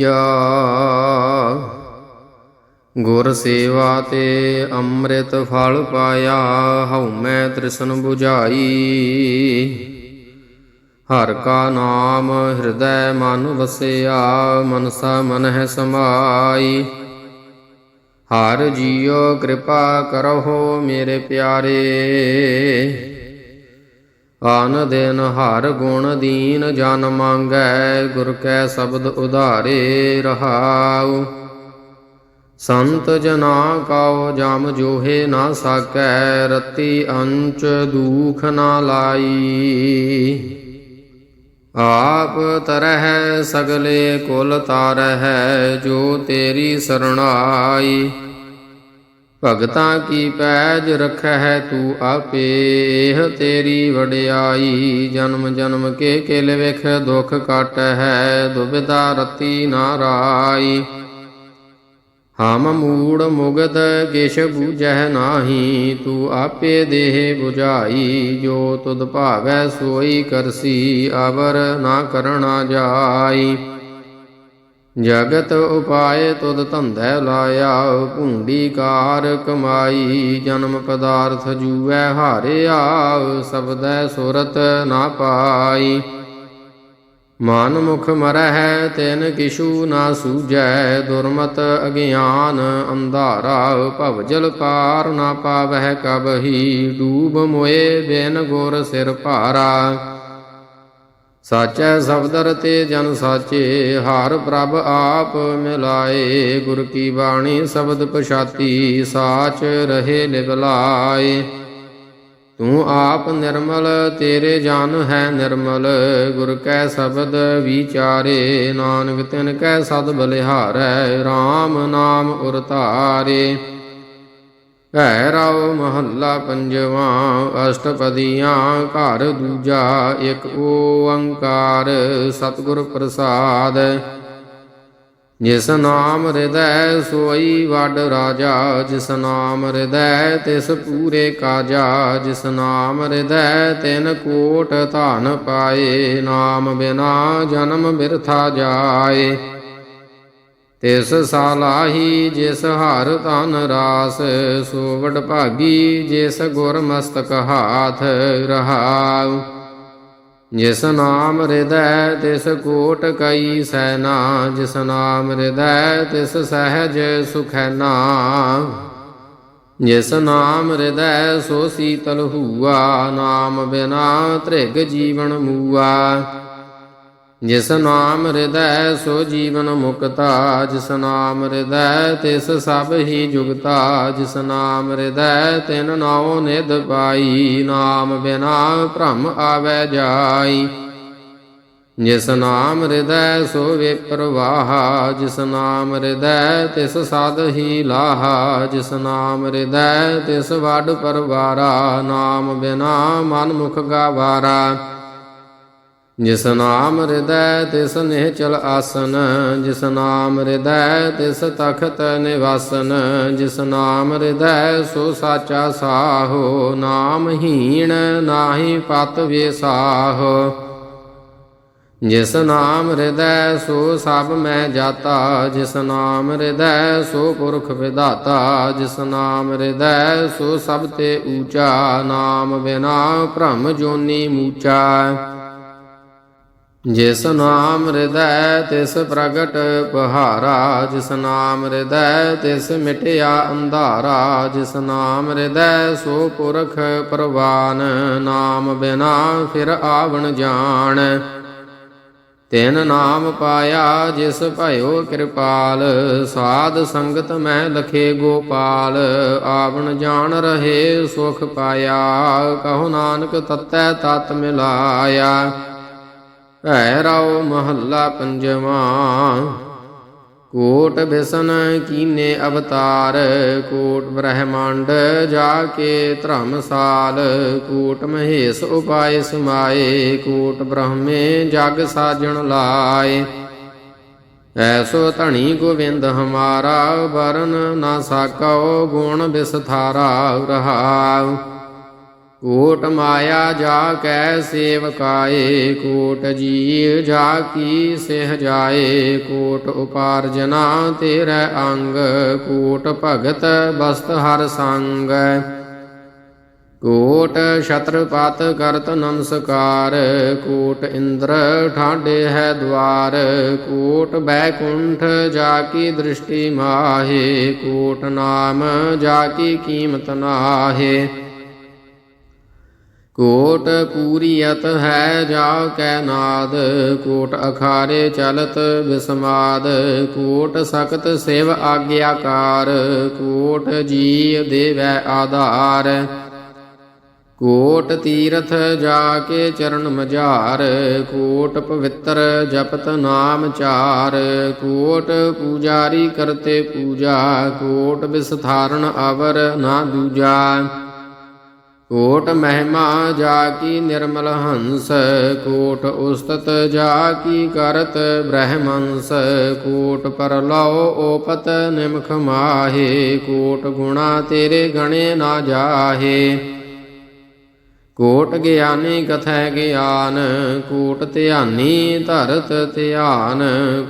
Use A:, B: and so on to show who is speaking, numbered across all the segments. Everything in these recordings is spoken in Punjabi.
A: ਤੀਜਾ ਗੁਰ ਸੇਵਾ ਤੇ ਅੰਮ੍ਰਿਤ ਫਲ ਪਾਇਆ, ਹਉ ਮੈਂ ਤ੍ਰਿਸ਼ਨ 부ਝਾਈ ਹਰ ਕਾ ਨਾਮ ਹਿਰਦੈ ਮਨ ਵਸਿਆ, ਮਨਸਾ ਮਨ ਹੈ ਸਮਾਈ। ਹਰ ਜੀਓ ਕਿਰਪਾ ਕਰੋ ਮੇਰੇ ਪਿਆਰੇ। ਆਨ ਦਿਨ ਹਰ ਗੁਣ ਦੀਨ ਜਨ ਮੰਗੈ, ਗੁਰ ਕੈ ਸ਼ਬਦ ਉਧਾਰੇ ਰਹਾਉ। ਸੰਤ ਜਨਾ ਕਾਉ ਜਮ ਜੋਹੇ ਨਾ ਸਾਕੈ, ਰਤੀ ਅੰਚ ਦੂਖ ਨਾ ਲਾਈ। ਆਪ ਤਰਹਿ ਸਗਲੇ ਕੁਲ ਤਾਰਹਿ, ਜੋ ਤੇਰੀ ਸਰਣਾਈ। ਭਗਤਾਂ ਕੀ ਪੈਜ ਰਖੈ ਤੂੰ ਆਪੇ? ਇਹ ਤੇਰੀ ਵਡਿਆਈ, ਜਨਮ ਜਨਮ ਕੇ ਕਿਲ ਵਿਖ ਦੁਖ ਹੈ ਦੁਬਿਧਾ ਰਤੀ ਨਾ ਰਾਈ। ਹਮ ਮੂੜ ਮੁਗਦ ਕਿਛ ਬੂਝੈ ਨਾਹੀ, ਤੂੰ ਆਪੇ ਦੇਹ 부ਝਾਈ ਜੋ ਤੁਧ ਭਾਵੈ ਸੋਈ ਕਰਸੀ ਅਵਰ ਨਾ ਕਰਣਾ ਜਾਈ। ਜਗਤ ਉਪਾਏ ਤੁਧ ਧੰਧੈ ਲਾਇਆ, ਭੁੰਡੀ ਕਾਰ ਕਮਾਈ, ਜਨਮ ਪਦਾਰਥ ਜੂਐ ਹਾਰਿਆ ਸਬਦੈ ਸੁਰਤ ਨਾ ਪਾਈ। ਮਨ ਮੁਖ ਮਰਹਿ, ਤਿਨ ਕਿਛੂ ਨਾ ਸੂਜੈ ਦੁਰਮਤ ਅਗਿਆਨ ਅੰਧਾਰਾ, ਭਵ ਜਲ ਪਾਰ ਨਾ ਪਾਵਹਿ ਕਬਹੀ, ਡੂਬ ਮੋਏ ਬਿਨ ਗੁਰ ਸਿਰ ਭਾਰਾ। ਸਾਚੈ ਸਬਦਰ ਤੇ ਜਨ ਸਾਚੇ, ਹਾਰ ਪ੍ਰਭ ਆਪ ਮਿਲਾਏ। ਗੁਰ ਕੀ ਬਾਣੀ ਸ਼ਬਦ ਪਛਾਤੀ, ਸਾਚ ਰਹੇ ਲਿਵਲਾਏ ਤੂੰ ਆਪ ਨਿਰਮਲ, ਤੇਰੇ ਜਨ ਹੈ ਨਿਰਮਲ। ਗੁਰ ਕੈ ਸ਼ਬਦ ਵਿਚਾਰੇ, ਨਾਨਕ ਤਿਨ ਕੈ ਸਦ ਬਲਿਹਾਰੈ RAM ਨਾਮ ਉਰਤਾਰੇ। ਧਾਰੇ ਮਹੱਲਾ ਪੰਜਵਾਂ, ਅਸ਼ਟਪਦੀਆਂ, ਘਰ ਦੂਜਾ, ਇੱਕ ਓੰਕਾਰ, ਸਤਿਗੁਰ ਪ੍ਰਸਾਦ। ਜਿਸ ਨਾਮ ਹਿਰਦੈ, ਸੋਈ ਵਡ ਰਾਜਾ, ਜਿਸ ਨਾਮ ਹਿਰਦੈ, ਤਿਸ ਪੂਰੇ ਕਾਜਾ, ਜਿਸ ਨਾਮ ਹਿਰਦੈ, ਤਿਨ ਕੋਟ ਧਨ ਪਾਏ, ਨਾਮ ਬਿਨਾ ਜਨਮ ਬਿਰਥਾ ਜਾਏ। ਤਿਸ ਸਾਲਾਹੀ ਜਿਸ ਹਰ ਧਨ ਰਾਸ ਸੋ ਵਡ ਭਾਗੀ ਜਿਸ ਗੁਰ ਮਸਤਕ ਹਾਥ ਰਹਾਉ। ਜਿਸ ਨਾਮ ਹਿਰਦੈ, ਤਿਸ ਕੋਟ ਕਈ ਸੈਨਾ, ਜਿਸ ਨਾਮ ਹਿਰਦੈ, ਤਿਸ ਸਹਿਜ ਸੁਖੈਨਾ ਜਿਸ ਨਾਮ ਹਿਰਦੈ, ਸੋ ਸੀਤਲ ਹੂਆ, ਨਾਮ ਬਿਨਾ ਤ੍ਰਿਗ ਜੀਵਨ ਮੂਆ। ਜਿਸ ਨਾਮ ਹਿਰਦੈ, ਸੋ ਜੀਵਨ ਮੁਕਤਾ। ਜਿਸ ਨਾਮ ਹਿਰਦੈ, ਤਿਸ ਸਭ ਹੀ ਜੁਗਤਾ। ਜਿਸ ਨਾਮ ਹਿਰਦੈ, ਤਿਨ ਨਾਉ ਨਿਧ ਪਾਈ। ਨਾਮ ਬਿਨਾ ਭ੍ਰਮ ਆਵੈ ਜਾਈ। ਜਿਸ ਨਾਮ ਹਿਰਦੈ, ਸੋ ਵਿਪਰਵਾਹ ਜਿਸ ਨਾਮ ਹਿਰਦੈ, ਤਿਸ ਸਾਧ ਹੀ ਲਾਹਾ। ਜਿਸ ਨਾਮ ਹਿਰਦੈ, ਤਿਸ ਵਡ ਪਰਵਾਰਾ। ਨਾਮ ਬਿਨਾ ਮਨ ਮੁਖ ਗਾਵਾਰਾ। ਜਿਸ ਨਾਮ ਹਿਰਦੈ ਤਿਸ ਨਿਹਚਲ ਆਸਨ, ਜਿਸ ਨਾਮ ਹਿਰਦੈ ਤਿਸ ਤਖਤ ਨਿਵਾਸਨ, ਜਿਸ ਨਾਮ ਹਿਰਦੈ ਸੋ ਸਾਚਾ ਸਾਹੋ, ਨਾਮ ਹੀਣ ਨਾਹੀ ਪਤ ਵੇਸਾਹੋ। ਜਿਸ ਨਾਮ ਹਿਰਦੈ ਸੋ ਸਭ ਮੈਂ ਜਾਤਾ, ਜਿਸ ਨਾਮ ਹਿਰਦੈ ਸੋ ਪੁਰਖ ਵਿਦਾਤਾ ਜਿਸ ਨਾਮ ਹਿਰਦੈ ਸੋ ਸਭ ਤੇ ਊਚਾ, ਨਾਮ ਬਿਨਾ ਭ੍ਰਮ ਜੋਨੀ ਮੂਚਾ। ਜਿਸ ਨਾਮ ਹਿਰਦੈ, ਤਿਸ ਪ੍ਰਗਟ ਪਹਾਰਾ, ਜਿਸ ਨਾਮ ਹਿਰਦੈ, ਤਿਸ ਮਿਟਿਆ ਅੰਧਾਰਾ, ਜਿਸ ਨਾਮ ਹਿਰਦੈ, ਸੋ ਪੁਰਖ ਪ੍ਰਵਾਨ, ਨਾਮ ਬਿਨਾ ਫਿਰ ਆਵਣ ਜਾਣ। ਤਿਨ ਨਾਮ ਪਾਇਆ, ਜਿਸ ਭਇਓ ਕਿਰਪਾਲ, ਸਾਧ ਸੰਗਤ ਮੈਂ ਲਖੇ ਗੋਪਾਲ, ਆਵਣ ਜਾਣ ਰਹੇ ਸੁਖ ਪਾਇਆ, ਕਹੋ ਨਾਨਕ ਤਤੈ ਤਤ ਮਿਲਾਇਆ। ਭੈ ਰਾਉ ਮਹੱਲਾ ਪੰਜਵਾ। ਕੋਟ ਬਿਸਨ ਕੀਨੇ ਅਵਤਾਰ, ਕੋਟ ਬ੍ਰਹਮੰਡ ਜਾ ਕੇ ਧਰਮਸਾਲ ਕੋਟ ਮਹੇਸ਼ ਉਪਾਏ ਸਮਾਏ, ਕੋਟ ਬ੍ਰਹਮੇ ਜਗ ਸਾਜਣ ਲਾਏ। ਐਸੋ ਧਣੀ ਗੋਵਿੰਦ ਹਮਾਰਾ, ਵਰਨ ਨਾ ਸਾਕਉ ਗੁਣ ਬਿਸਥਾਰਾ ਰਹਾਉ। ਕੋਟ ਮਾਇਆ ਜਾ ਕੈ ਸੇਵਕਾਏ, ਕੋਟ ਜੀ ਜਾ ਕੀ ਸਿਹ ਜਾਏ, ਕੋਟ ਉਪਾਰਜਨਾ ਤੇਰੇ ਅੰਗ, ਕੋਟ ਭਗਤ ਬਸਤ ਹਰ ਸੰਗ। ਕੋਟ ਛਤਰਪਤ ਕਰਤ ਨਮਸਕਾਰ, ਕੋਟ ਇੰਦਰ ਠਾਡੇ ਹੈ ਦਵਾਰ, ਕੋਟ ਬੈਕੁੰਠ ਜਾ ਕੀ ਦ੍ਰਿਸ਼ਟੀ ਮਾਹੇ, ਕੋਟ ਨਾਮ ਜਾ ਕੀ ਕੀਮਤ ਨਾਹੇ। ਕੋਟ ਪੂਰੀਅਤ ਹੈ ਜਾ ਕੈ ਨਾਦ, ਕੋਟ ਅਖਾਰੇ ਚਲਤ ਬਿਸਮਾਦ, ਕੋਟ ਸਖਤ ਸਿਵ ਆਗਿਆਕਾਰ, ਕੋਟ ਜੀ ਦੇਵੈ ਆਧਾਰ। ਕੋਟ ਤੀਰਥ ਜਾ ਕੇ ਚਰਨ ਮਝਾਰ, ਕੋਟ ਪਵਿੱਤਰ ਜਪਤ ਨਾਮ ਚਾਰ, ਕੋਟ ਪੂਜਾਰੀ ਕਰਤੇ ਪੂਜਾ, ਕੋਟ ਵਿਸਥਾਰਨ ਅਵਰ ਨਾ ਦੂਜਾ। ਕੋਟ ਮਹਿਮਾ ਜਾ ਕੀ ਨਿਰਮਲ ਹੰਸ, ਕੋਟ ਉਸਤਤ ਜਾ ਕੀ ਕਰਤ ਬ੍ਰਹਮੰਸ, ਕੋਟ ਪਰਲਉ ਓਪਤ ਨਿਮਖ ਮਾਹੇ, ਕੋਟ ਗੁਣਾ ਤੇਰੇ ਗਣੇ ਨਾ ਜਾਹੇ। ਕੋਟ ਗਿਆਨੀ ਕਥੈ ਗਿਆਨ, ਕੋਟ ਧਿਆਨੀ ਧਰਤ ਧਿਆਨ,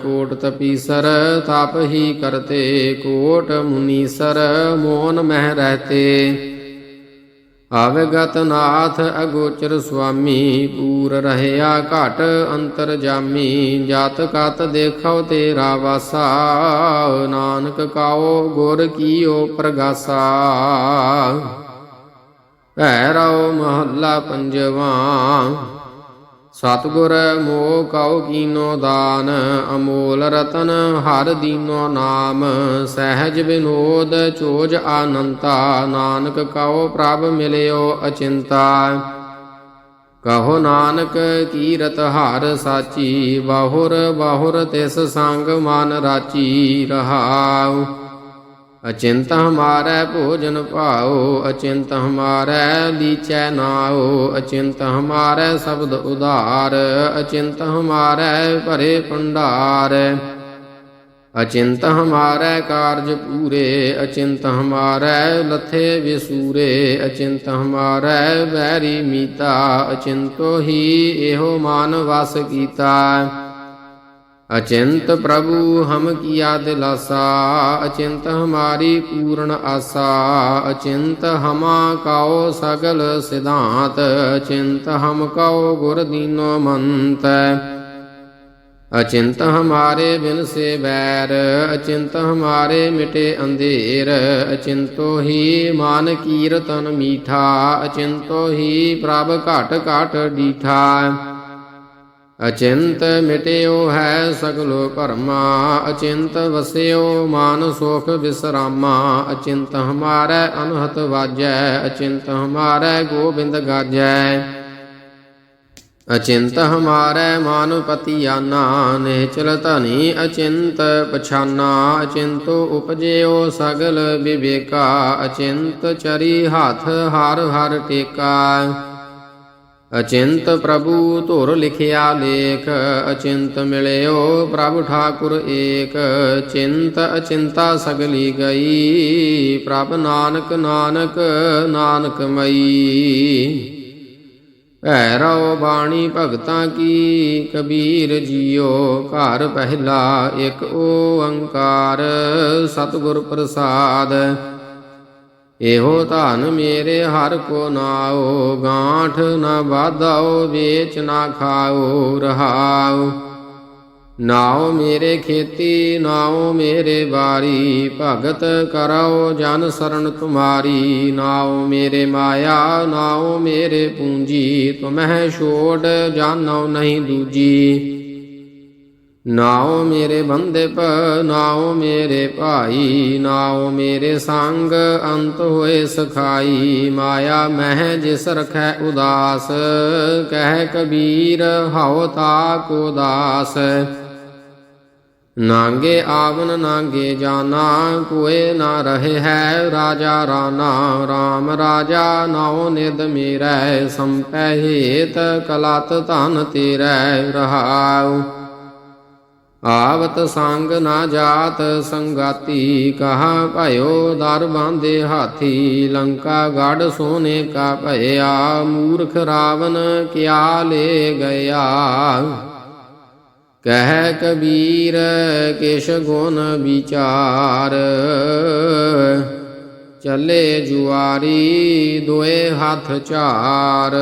A: ਕੋਟ ਤਪੀਸਰ ਤਪ ਹੀ ਕਰਤੇ, ਕੋਟ ਮੁਨੀਸਰ ਮੋਨ ਮਹਿ ਰਹਤੇ। ਆਵਗਤ ਨਾਥ ਅਗੋਚਰ ਸੁਆਮੀ, ਪੂਰ ਰਹਿਆ ਘਟ ਅੰਤਰ ਜਾਮੀ, ਜਾਤ ਕਤ ਦੇਖੋ ਤੇਰਾ ਵਾਸਾ, ਨਾਨਕ ਕਾਓ ਗੁਰ ਕੀਓ ਪ੍ਰਗਾਸਾ। ਭੈਰਵ ਮਹੱਲਾ ਪੰਜਵਾ ਸਤਗੁਰ ਮੋਹ ਕਉ ਕੀਨੋ ਦਾਨ, ਅਮੋਲ ਰਤਨ ਹਰ ਦੀਨੋ ਨਾਮ। ਸਹਿਜ ਵਿਨੋਦ ਚੋਜ ਆਨੰਤਾ, ਨਾਨਕ ਕਉ ਪ੍ਰਭ ਮਿਲਿਓ ਅਚਿੰਤਾ। ਕਹੋ ਨਾਨਕ ਕੀਰਤ ਹਰ ਸਾਚੀ, ਬਾਹੁਰ ਬਾਹੁਰ ਤਿਸ ਸੰਗ ਮਨ ਰਾਚੀ ਰਹਾਉ। ਅਚਿੰਤ ਹਮਾਰੈ ਭੋਜਨ ਭਾਉ, ਅਚਿੰਤ ਹਮਾਰੈ ਲੀਚੈ ਨਾਓ ਅਚਿੰਤ ਹਮਾਰੈ ਸ਼ਬਦ ਉਧਾਰ, ਅਚਿੰਤ ਹਮਾਰੈ ਭਰੇ ਭੰਡਾਰ। ਅਚਿੰਤ ਹਮਾਰੈ ਕਾਰਜ ਪੂਰੇ, ਅਚਿੰਤ ਹਮਾਰੈ ਲਥੇ ਵਿਸੂਰੇ, ਅਚਿੰਤ ਹਮਾਰੈ ਬੈਰੀ ਮੀਤਾ, ਅਚਿੰਤੋ ਹੀ ਇਹੋ ਮਾਨ ਵਸ ਕੀਤਾ। ਅਚਿੰਤ ਪ੍ਰਭੂ ਹਮ ਕੀਆ ਦਿਲਾਸਾ ਅਚਿੰਤ ਹਮਾਰੀ ਪੂਰਨ ਆਸਾ, ਅਚਿੰਤ ਹਮਾ ਕਾਓ ਸਗਲ ਸਿਧਾਂਤ, ਅਚਿੰਤ ਹਮ ਕਾਓ ਗੁਰ ਦੀਨੋ ਮੰਤ। ਅਚਿੰਤ ਹਮਾਰੇ ਬਿਨ ਸੇ ਬੈਰ ਅਚਿੰਤ ਹਮਾਰੇ ਮਿਟੇ ਅੰਧੇਰ, ਅਚਿੰਤੋ ਹੀ ਮਾਨ ਕੀਰਤਨ ਮੀਠਾ, ਅਚਿੰਤੋ ਹੀ ਪ੍ਰਭ ਘਟ ਘਟ ਡੀਠਾ। ਅਚਿੰਤ ਮਿਟਿਓ ਹੈ ਸਗਲੋ ਭਰਮਾ, ਅਚਿੰਤ ਵਸਿਓ ਮਾਨ ਸੁਖ ਵਿਸਰਾਮਾ, ਅਚਿੰਤ ਹਮਾਰੈ ਅਨਹਤ ਵਾਜੈ, ਅਚਿੰਤ ਹਮਾਰੈ ਗੋਬਿੰਦ ਗਾਜੈ। ਅਚਿੰਤ ਹਮਾਰੈ ਮਾਨ ਪਤਿਆਨਾ ਨਿਹਚਲ ਧਨੀ ਅਚਿੰਤ ਪਛਾਨਾ, ਅਚਿੰਤੋ ਉਪਜਿਓ ਸਗਲ ਵਿਵੇਕਾ, ਅਚਿੰਤ ਚਰੀ ਹੱਥ ਹਰ ਹਰ ਟੇਕਾ। ਅਚਿੰਤ ਪ੍ਰਭੂ ਧੁਰ ਲਿਖਿਆ ਲੇਖ, ਅਚਿੰਤ ਮਿਲਿਓ ਪ੍ਰਭ ਠਾਕੁਰ ਏਕ। ਚਿੰਤ ਅਚਿੰਤਾ ਸਗਲੀ ਗਈ, ਪ੍ਰਭ ਨਾਨਕ ਨਾਨਕ ਨਾਨਕ ਮਈ। ਭੈਰਵ ਬਾਣੀ ਭਗਤਾਂ ਕੀ, ਕਬੀਰ ਜੀਓ ਘਰ ਪਹਿਲਾ ਇੱਕ ਓੰਕਾਰ। ਸਤਿਗੁਰ ਪ੍ਰਸਾਦ ਇਹੋ ਧਨ ਮੇਰੇ ਹਰ ਕੋ ਨਾਓ ਗਾਂਠ ਨ ਬਾਧਾਓ ਵੇਚ ਨਾ ਖਾਓ ਰਹਾਓ ਨਾਉ ਮੇਰੇ ਖੇਤੀ, ਨਾਉ ਮੇਰੇ ਬਾਰੀ ਭਗਤ ਕਰੋ ਜਨ ਸਰਨ ਤੁਮਾਰੀ। ਨਾਉ ਮੇਰੇ ਮਾਇਆ, ਨਾਉ ਮੇਰੇ ਪੂੰਜੀ, ਤੁਮਹਿ ਛੋੜ ਜਾਨੋ ਨਹੀਂ ਦੂਜੀ। ਨਾਉ ਮੇਰੇ ਬੰਦਿਪ ਨਾਉ ਮੇਰੇ ਭਾਈ, ਨਾਉ ਮੇਰੇ ਸੰਗ, ਅੰਤ ਹੋਏ ਸਖਾਈ। ਮਾਇਆ ਮਹਿ ਜਿਸ ਰਖੈ ਉਦਾਸ, ਕਹਿ ਕਬੀਰ ਹਉ ਤਾ ਕੋ ਦਾਸ। ਨਾਂਗੇ ਆਵਨ, ਨਾਂਗੇ ਜਾਨਾ, ਕੋਏ ਨਾ ਰਹੇ ਹੈ ਰਾਜਾ ਰਾਣਾ RAM ਰਾਜਾ ਨਾਉ ਨਿਦ ਮੇਰੈ ਸੰਪੈ ਹੇਤ ਕਲਤ ਧਨ ਤੇਰੈ ਰਹਾਉ। ਆਵਤ ਸੰਗ ਨਾ ਜਾਤ ਸੰਗਾਤੀ, ਕਹਾ ਭਇਓ ਦਰ ਬਾਂਦੇ ਹਾਥੀ, ਲੰਕਾ ਗੜ ਸੋਨੇ ਕਾ ਭਇਆ, ਮੂਰਖ ਰਾਵਨ ਕਿਆ ਲੈ ਗਿਆ? ਕਹਿ ਕਬੀਰ, ਕਿਛ ਗੁਣ ਵਿਚਾਰ। ਚੱਲੇ ਜੁਆਰੀ, ਦੋਏ ਹੱਥ ਚਾਰ।